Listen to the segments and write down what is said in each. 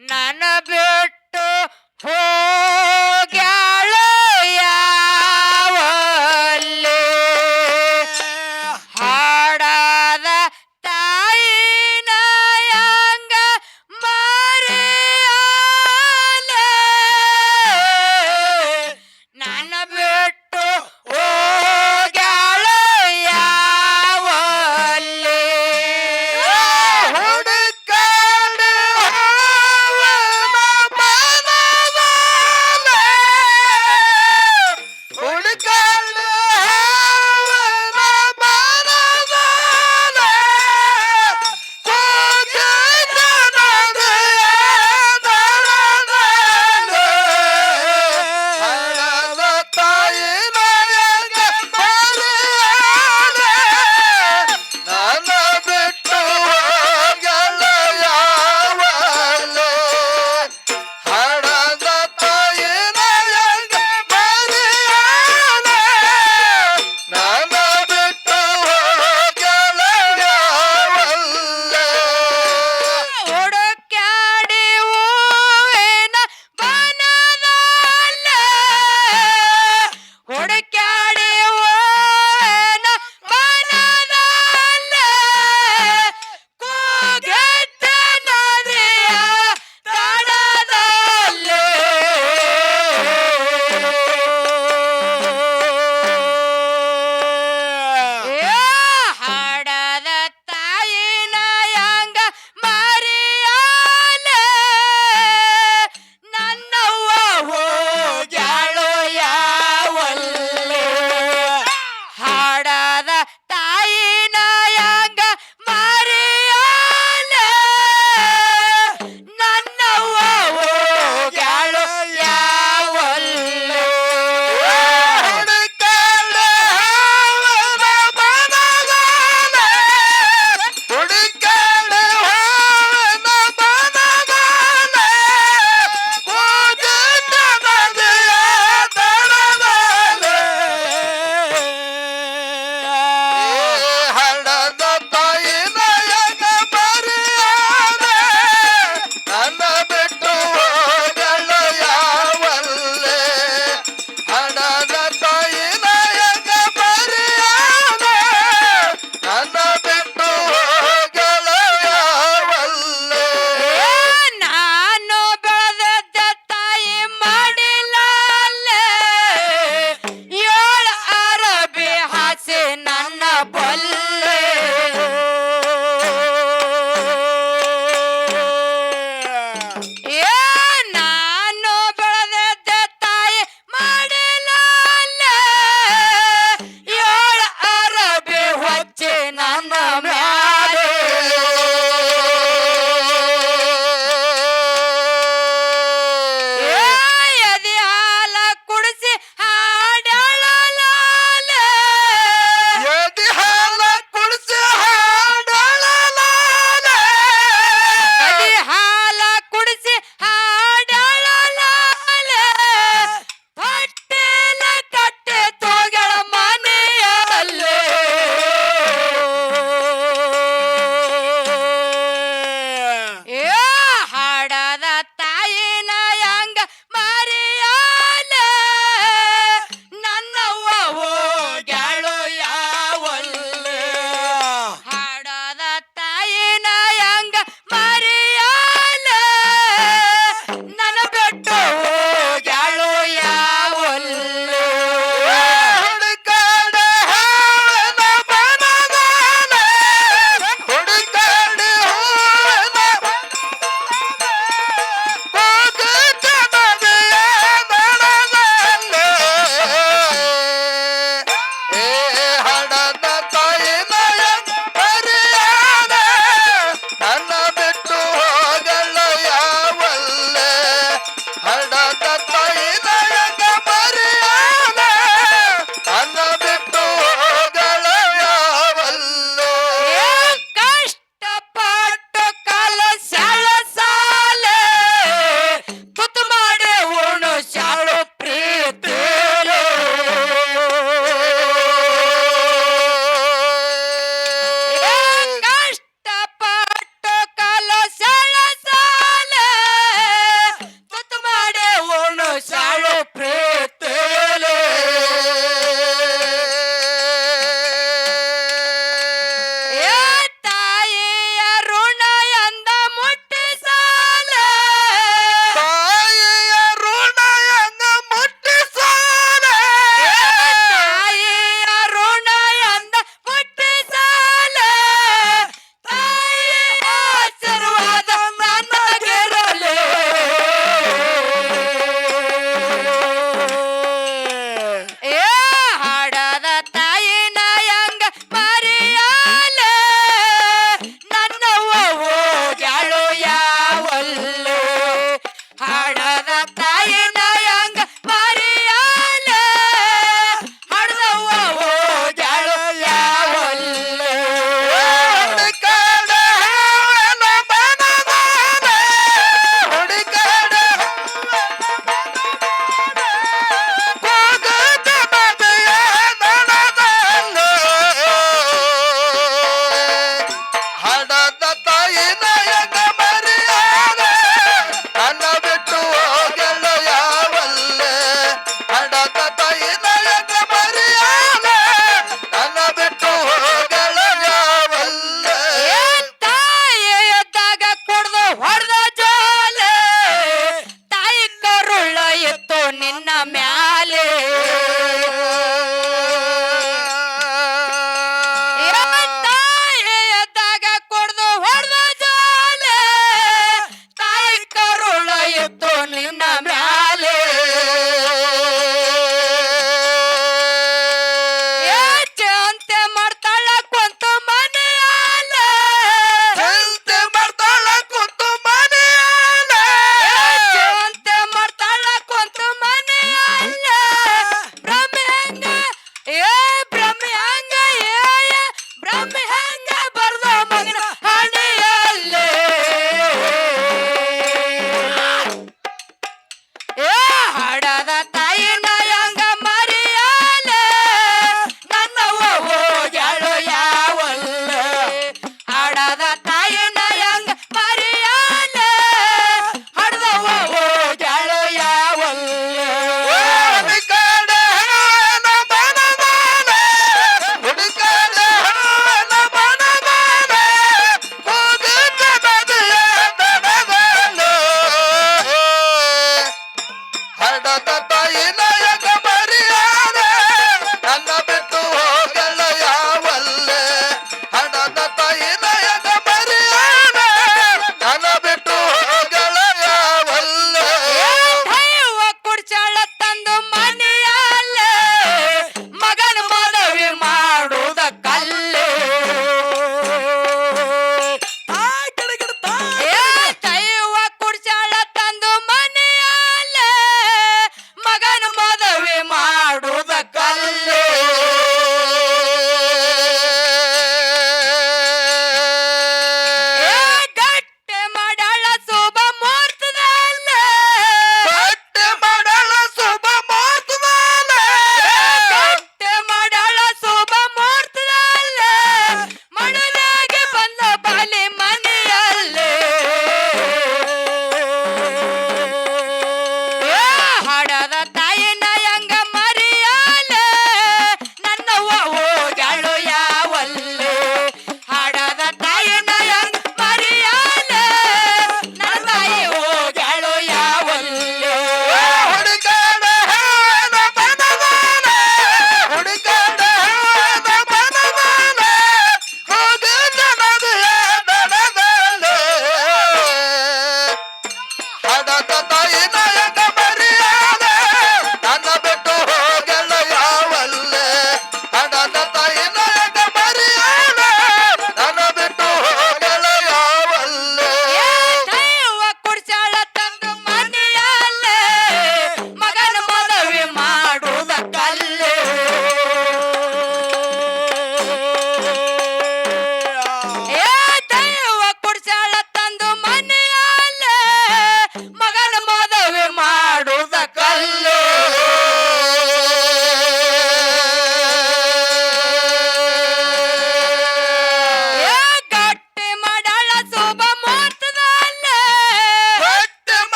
ನನ್ನ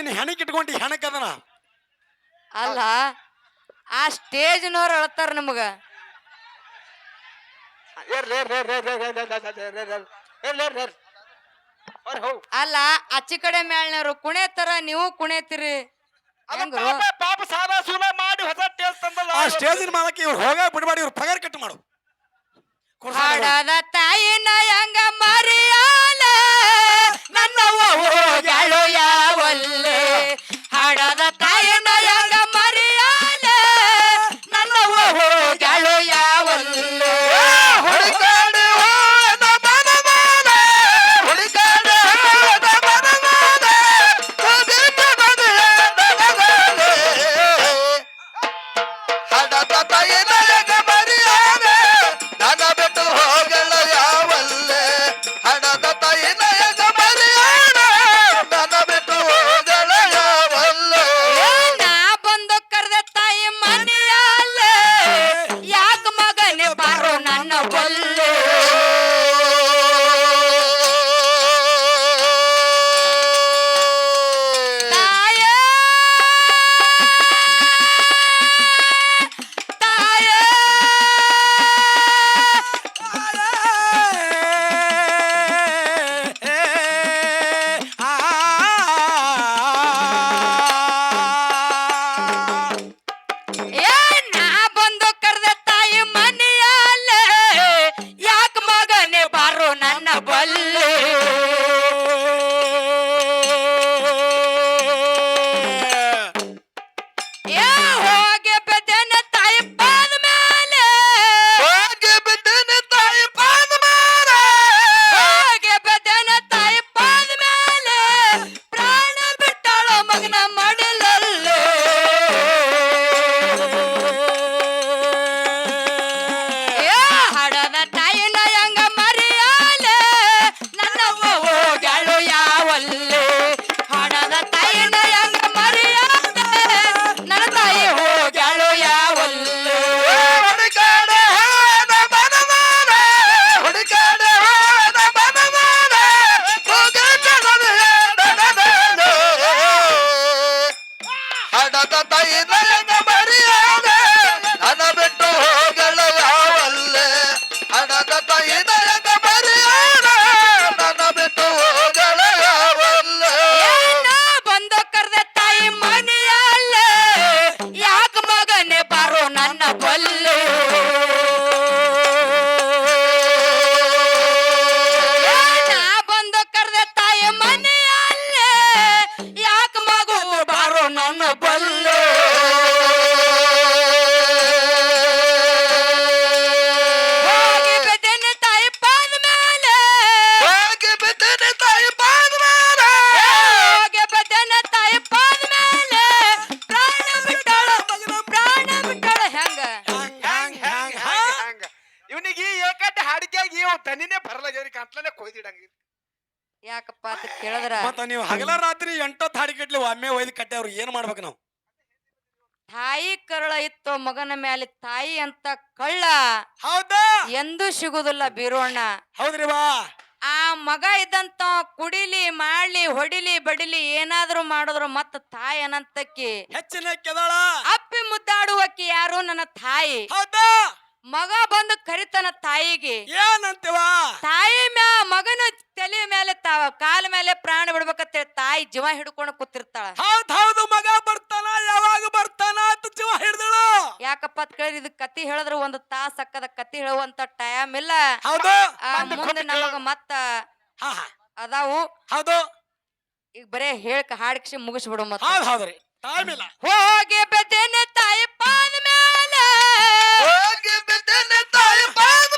ನಿನ್ನ ಹೆಣಕ್ಕೆ ಇಟ್ಕೊಂಡು ಅಲ್ಲ ಆ ಸ್ಟೇಜ್ನವ್ರು ಅಳ್ತಾರ ನಮಗ ಅಲ್ಲ ಅಚ್ಚಿ ಕಡೆ ಮೇಳ್ನವ್ರು ಕುಣಿತಾರ ನೀವು ಕುಣಿತೀರಿ ಪಾಪ ಮಾಡಿ ಹೊಸ ಬಿಡಬೇಡಿ ಪಗಾರ ಕಟ್ ಮಾಡು ಹಾಡದ ತಾಯಿನ ಹೆಂಗ ಮರಿಯಾಲ ನನ್ನವ ಹೋಗ್ಯಾಳು ಯಾವಲ್ಲೇ ಹಾಡದ ತಾಯಿ சொல்லே ನನ್ನ ಕೊಲ್ಲ ದನಿನೇ ಜರಿ ಕಂತ್ಲನೇ ಕೊಯ್ದಿಡಂಗ ಯಾಕಪ್ಪ ಅಂತ ಕೇಳಿದ್ರ? ಮತ್ತ ನೀವು ಹಗಲ ರಾತ್ರಿ ಎಂಟೊತ್ತು ಹಾಡಿಗಟ್ಲಿ ಒಮ್ಮೆ ಒಯ್ದು ಕಟ್ಟವ್ರು ಏನ್ ಮಾಡ್ಬೇಕು ನಾವು? ತಾಯಿ ಕರಳ ಇತ್ತು ಮಗನ ಮೇಲೆ ತಾಯಿ ಅಂತ ಕಳ್ಳ ಹೌದಾ? ಎಂದು ಸಿಗುದಿಲ್ಲ ಬೀರೋಣ್ಣ ಹೌದ್ರಿ ಬಾ. ಆ ಮಗ ಇದ್ದಂತ ಕುಡಿಲಿ ಮಾಡ್ಲಿ ಹೊಡಿಲಿ ಬಡಿಲಿ ಏನಾದ್ರೂ ಮಾಡಿದ್ರು ಮತ್ತ ತಾಯಿ ಅನಂತಕ್ಕಿ ಹೆಚ್ಚಿನ ಅಪ್ಪಿ ಮುದ್ದಾಡುವಕ್ಕೆ ಯಾರು ನನ್ನ ತಾಯಿ? ಹೌದಾ? ಮಗ ಬಂದು ಕರಿತನ ತಾಯಿಗೆ ಏನಂತವಾ? ತಾಯಿ ಮ್ಯಾ ಮಗನ ತಲೆ ಮೇಲೆ ತಾವ ಕಾಲ ಮೇಲೆ ಪ್ರಾಣ ಬಿಡ್ಬೇಕಂತ ತಾಯಿ ಜೀವ ಹಿಡ್ಕೊಂಡು ಕೂತಿರ್ತಾಳ. ಹೌದ್ ಹೌದು ಮಗ ಬರ್ತಾನ ಯಾವಾಗ ಬರ್ತಾನ ಅಂತ ಜೀವ ಹಿಡ್ದಳ. ಯಾಕಪ್ಪ ಅಂತ ಕೇಳಿದ್ರೆ ಇದು ಕತಿ ಹೇಳಿದ್ರೆ ಒಂದು ತಾಸ ಅಕ್ಕದ ಕತಿ ಹೇಳುವಂತ ಟೈಮ್ ಇಲ್ಲ. ಹೌದು. ಮುಂದೆ ನಮಗ ಮತ್ತ ಅದಾವು. ಹೌದು. ಈಗ ಬರೇ ಹೇಳಕ ಹಾಡ್ಕಿಸಿ ಮುಗಿಸ್ಬಿಡು ಮತ್ತೆ. ಹೋಗಿ ಬೆದೇನೆ ತಾಯಿ ಪಾದ ಮೇಲೆ. ಹೋಗಿ ಬಿದ್ದನೆ ತಾಯಿ ಪಾದ